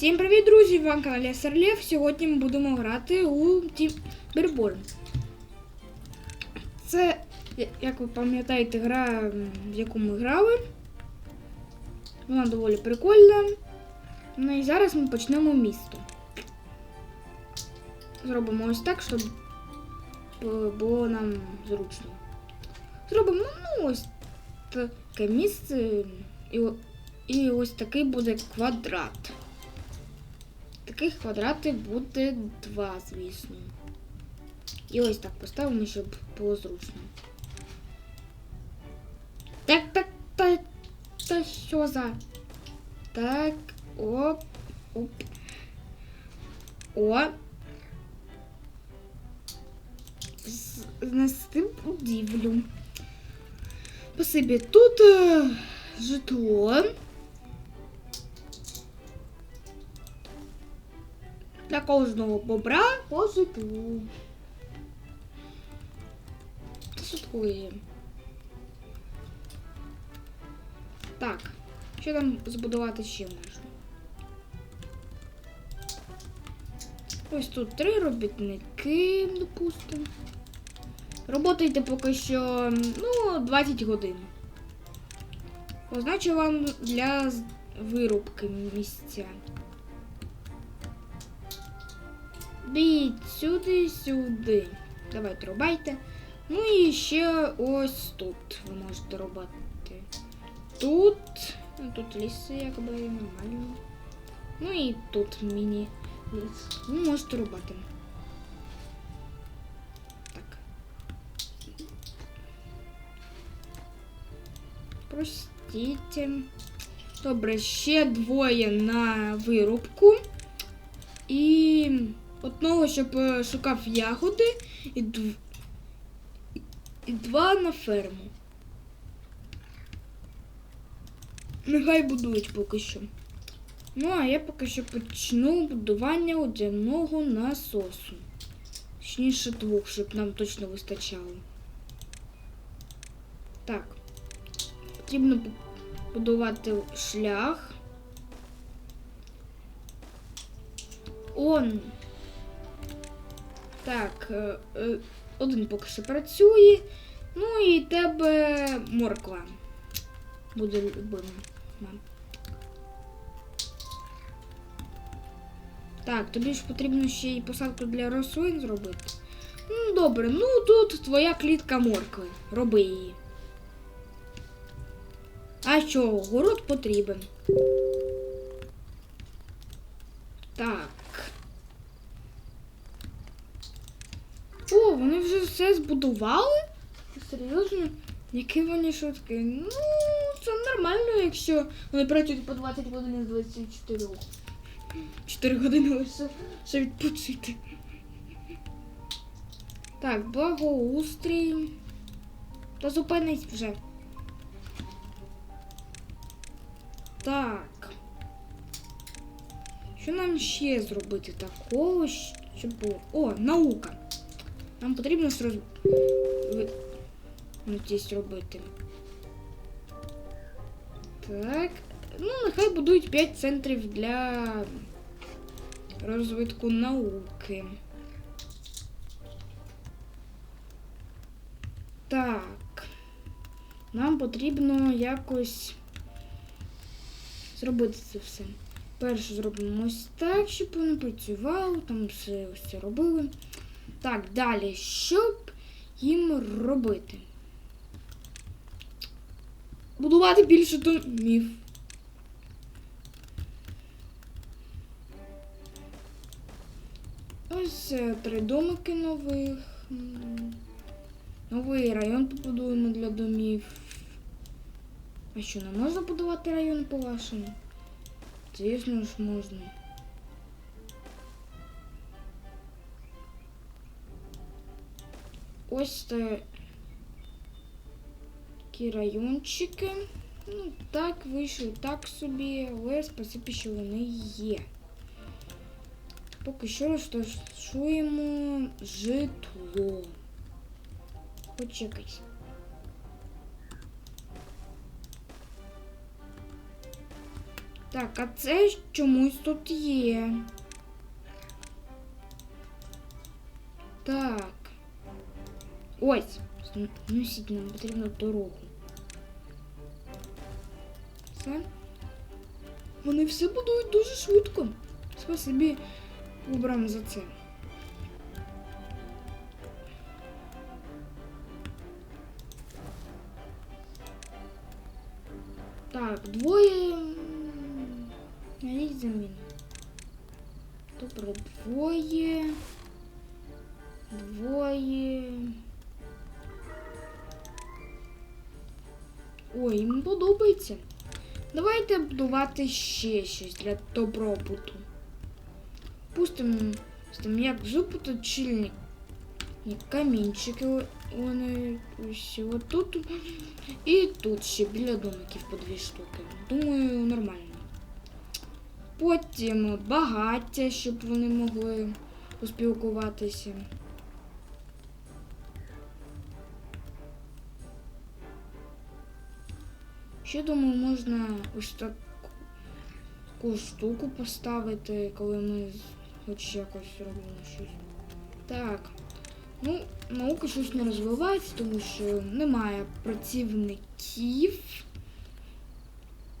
Всім привіт, друзі! На каналі Серлєв. Сьогодні ми будемо грати у Тімберборн. Це, як ви пам'ятаєте, гра, в яку ми грали. Вона доволі прикольна. Ну і зараз ми почнемо місто. Зробимо ось так, щоб було нам зручно. Зробимо ну, ось таке місце. І, і ось такий буде квадрат. Таких квадратів буде два, звісно. І ось так поставимо, щоб було зручно. Так, так, та, та що за? Так, оп, оп. О. Знести будівлю. Спасибі. Тут е, житло. Для кожного бобра по житлу. Та шуткує. Так, що там збудувати ще можна? Ось тут три робітники, допустимо. Роботайте поки що ну, 20 годин. Позначу вам для вирубки місця. Біть сюди, сюди. Давайте рубайте. Ну і ще ось тут ви можете рубати. Тут. Ну, тут ліси якби нормально. Ну і тут міні ліс. Ну, можете рубати. Так. Простите. Добре, ще двоє на вирубку. І одного, щоб е, шукав ягоди, і, дв... і два на ферму. Нехай будують поки що. Ну, а я поки що почну будування одягного насосу. Точніше двох, щоб нам точно вистачало. Так. Потрібно бу- будувати шлях. Он. Так, е, е, один поки що працює. Ну і тебе морква. Буде любима. Так, тобі ж потрібно ще й посадку для рослин зробити. Ну, добре, ну тут твоя клітка моркви. Роби її. А що, город потрібен. Так. О, вони вже все збудували? Серйозно? Які вони шутки? Ну, це нормально, якщо вони працюють по 20 годин з 24. 4 години лише ще відпочити. Так, благоустрій. Та зупинись вже. Так. Що нам ще зробити такого, щоб було? О, наука. Нам потрібно сроз... ну, десь робити. Так. Ну, нехай будують 5 центрів для розвитку науки. Так. Нам потрібно якось зробити це все. Перше зробимо ось так, щоб вони працювали, там все ось це робили. Так, далі, щоб їм робити? Будувати більше домів. Ось е, три домики нових. Новий район побудуємо для домів. А що, не можна будувати район по-вашому? Звісно ж можна. Ось та- такі райончики. Ну, так вийшли, так собі, але спасибі, що вони є. Поки що розташуємо житло. Почекай. Так, а це чомусь тут є. Так. Ось. Носіть нам потрібно дорогу. Все. Вони все будують дуже швидко. Спасибі обрам за це. Так, двоє. Навіть заміну. Добре, двоє. Двоє. Ой, їм подобається. Давайте будувати ще щось для добробуту. Пустимо там як зуботочильник, камінчики вони ось отут. І тут ще біля домиків по дві штуки. Думаю, нормально. Потім багаття, щоб вони могли поспілкуватися. Ще думаю, можна ось таку штуку поставити, коли ми хоч якось робимо щось. Так. Ну, наука щось не розвивається, тому що немає працівників.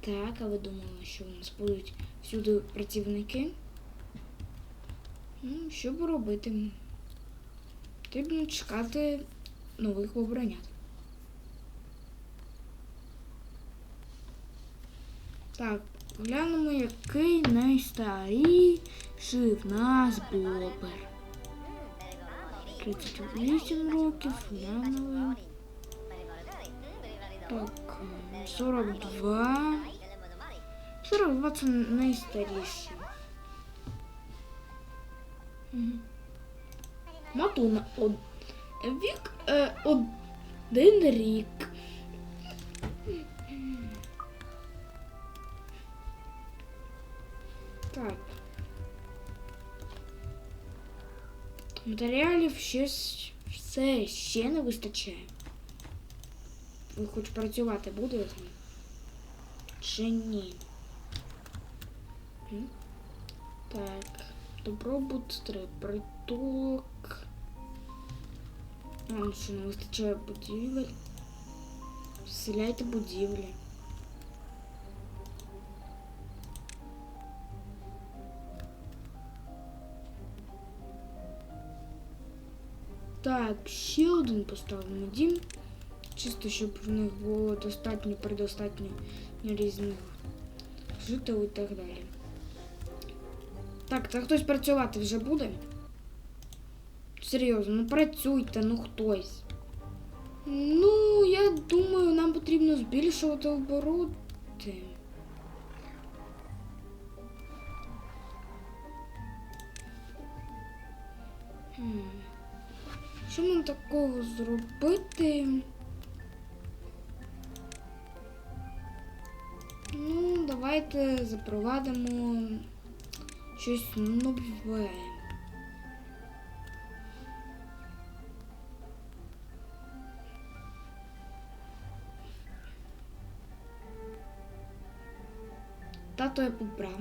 Так, а ви думали, що у нас будуть всюди працівники? Ну, що б робити? Потрібно чекати нових оборонят. Так, глянемо, який найстаріший в нас бобер. 38 років, глянули. Так, 42. 42 це найстаріший. Матуна вік е, один рік. Матеріалів ще все ще не вистачає. Ви хоч працювати будете? Чи ні? Так. Добробут, три притулок. Нам ще не вистачає будівель. Вселяйте будівлі. Так, ще один поставимо дім. Чисто, щоб в них було достатньо, предостатньо різних жителів і так далі. Так, та хтось працювати вже буде? Серйозно, ну працюйте, ну хтось. Ну, я думаю, нам потрібно збільшувати обороти. Хм. Що нам такого зробити? Ну, давайте запровадимо щось нове. Тато я побрав.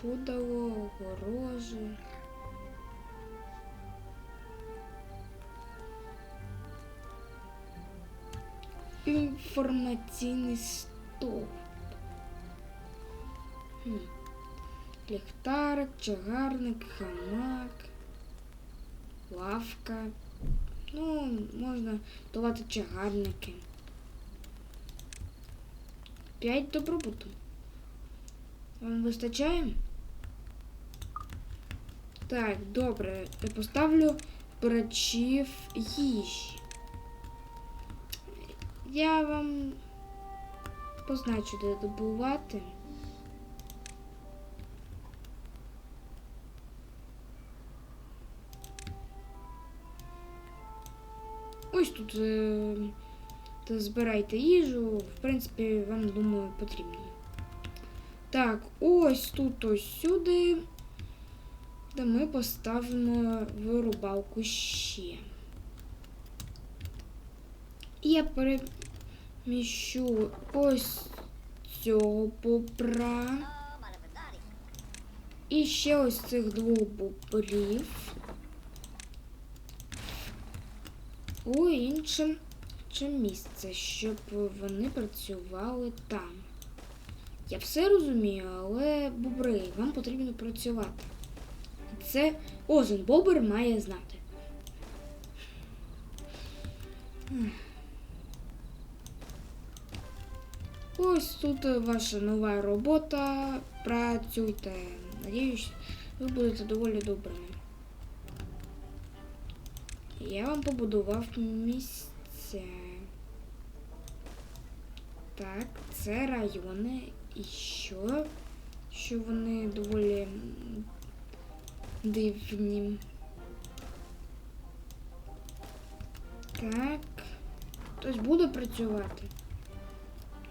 Пудало, огорожі. Інформаційний стовп. Ліхтарик, чагарник, хамак, лавка. Ну, можна давати чагарники. П'ять добробуту. Вам вистачає? Так, добре. Я поставлю брачів їжі. Я вам позначу, де добувати. Ось тут е, збирайте їжу. В принципі, вам думаю, потрібно. Так, ось тут ось сюди, де ми поставимо вирубалку ще. Я переміщу ось цього бобра. І ще ось цих двох бобрів. У інше, інше місце, щоб вони працювали там. Я все розумію, але бобри, вам потрібно працювати. Це кожен бобр має знати. Ось тут ваша нова робота. Працюйте. Надіюсь, ви будете доволі добрими. Я вам побудував місця. Так, це райони. І що? Що вони доволі дивні. Так. Хтось буде працювати.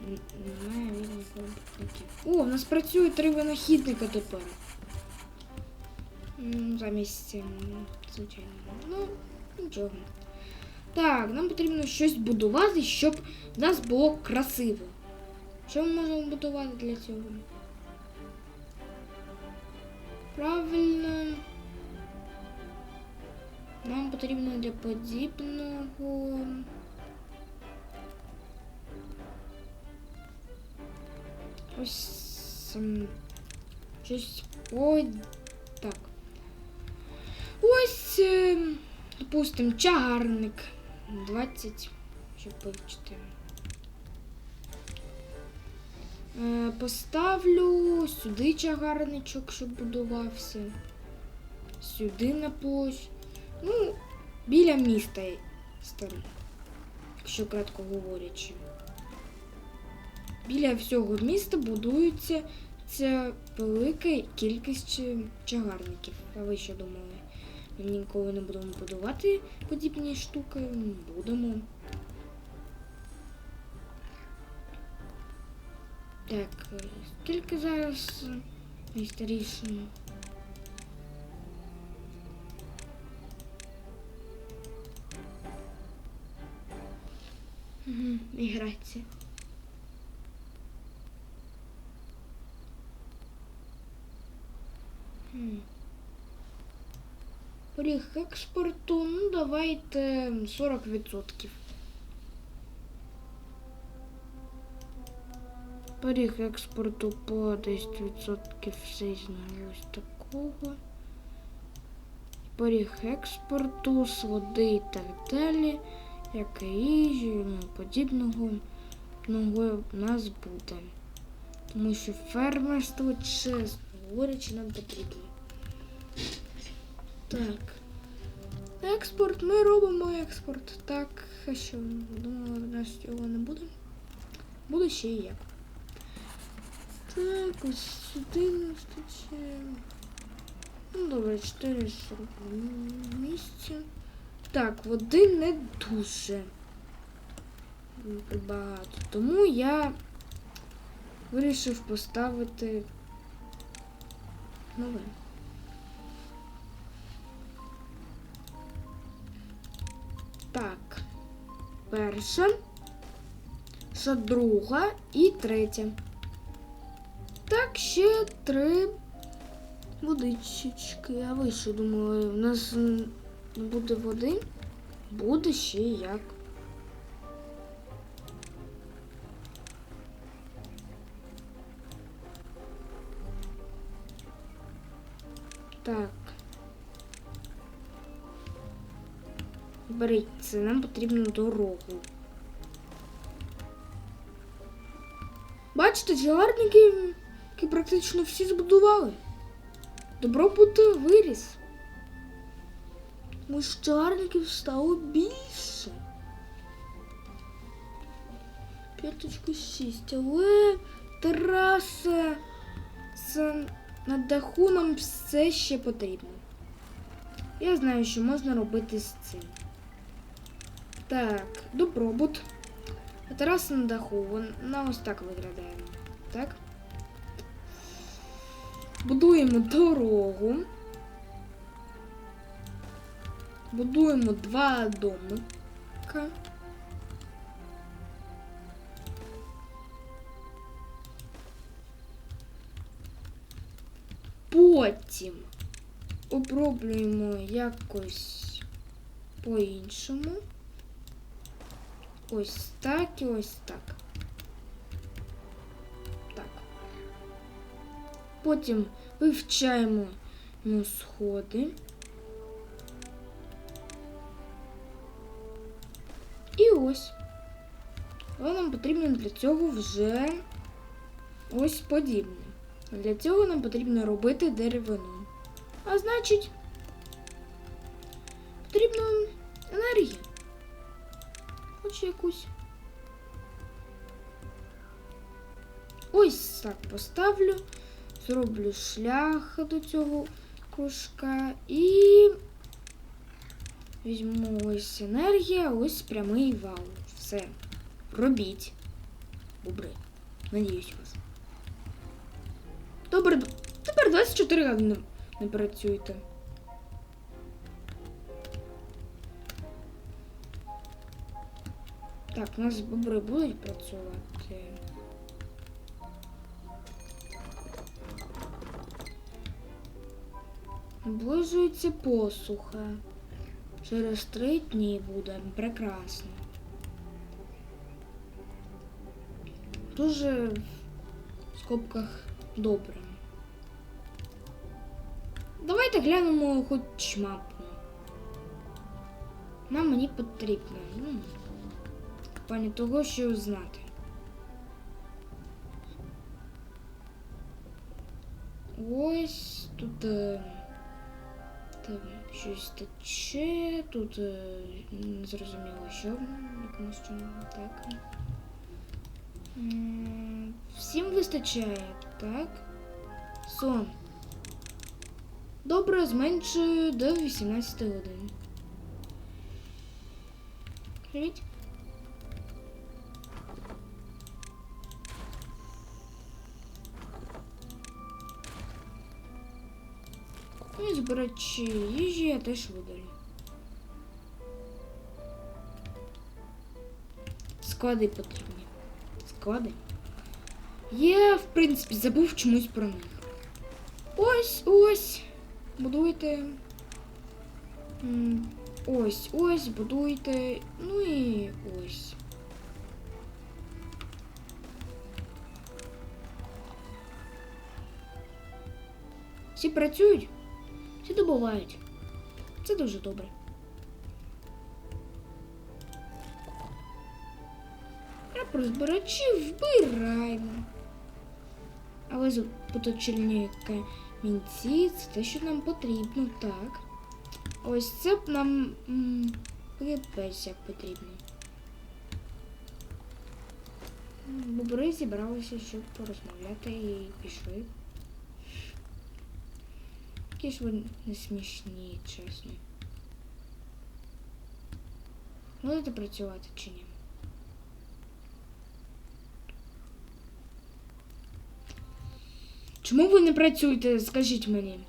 Н- Немає видно виробників. О, в нас працює три винахідника тепер. Замість, ем, звичайно. Ну, нічого. Так, нам потрібно щось будувати, щоб в нас було красиво. Що ми можемо будувати для цього? Правильно. Нам потрібно для подібного. Ось щось по так. Ось, допустим, чагарник. 20, щоб вивчити. Поставлю сюди чагарничок, щоб будувався. Сюди на площ. Ну, біля міста старий. Якщо кратко говорячи. Біля всього міста будується ця велика кількість чагарників. А ви що думали? Ми ніколи не будемо будувати подібні штуки? Будемо. Так, е, скільки зараз е, найстаріше? Угу, міграція. Хм. Поріг експорту, ну давайте 40%. Поріг експорту по 10% все знаю ось такого. Поріг експорту з води і так далі, як і їжі, тому подібного много в нас буде. Тому що фермерство, чесно говорячи, нам потрібно. Так. Експорт, ми робимо експорт. Так, що? Думала, в нас цього не буде. Буде ще і як. Так, ось сюди нас. Ну, добре, 4 місця. Так, води не дуже багато. Тому я вирішив поставити нове. Так. Перша, ще друга і третя. Так, ще три водички. А ви що думали, у нас не буде води? Буде ще як. Так. Беріть нам потрібно дорогу. Бачите, джарники, які практично всі збудували. Добробут виріс. Тому що стало більше. П'яточку шість, але тераса з на даху нам все ще потрібно. Я знаю, що можна робити з цим. Так, добробут. Тарас на даху. Вона ось так виглядає. Так. Будуємо дорогу. Будуємо два домика. Потім оброблюємо якось по-іншому. Ось так і ось так. Так. Потім вивчаємо ну, сходи. І ось. Але нам потрібно для цього вже ось подібне. Для цього нам потрібно робити деревину. А значить, потрібна енергія. Хоч якусь. Ось так поставлю. Зроблю шлях до цього кружка і візьму ось енергія, ось прямий вал. Все. Робіть. Добре. Надіюсь вас. Добре, тепер 24 години не працюєте. Так, у нас бобри будуть працювати. Наближується посуха. Через три дні буде прекрасно. Дуже в скобках добре. Давайте глянемо хоч мапу. Нам мені потрібно. В плані того, що знати. Ось тут е, там щось тече, тут е, не зрозуміло, що якомусь чином так. Всім вистачає, так? Сон. Добре, зменшую до 18 годин. Привіт. І збирачі їжі я теж видалю. Склади потрібні. Склади. Я, в принципі, забув чомусь про них. Ось, ось. Будуйте. Ось, ось, будуйте. Ну і ось. Всі працюють, добувають. Це дуже добре. Про збирачів вбираємо. Але поточільні камінці це те, що нам потрібно, так. Ось це б нам хлібець як потрібно. Бобри зібралися, щоб порозмовляти і пішли. Які ж не смішні, чесно. Будете працювати чи ні? Чому ви не працюєте? Скажіть мені.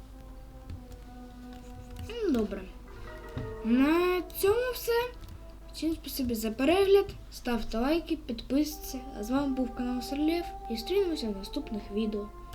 М, Добре. На цьому все. Всім спасибі за перегляд. Ставте лайки, підписуйтесь. А з вами був канал Серлєв і зустрінемося в наступних відео.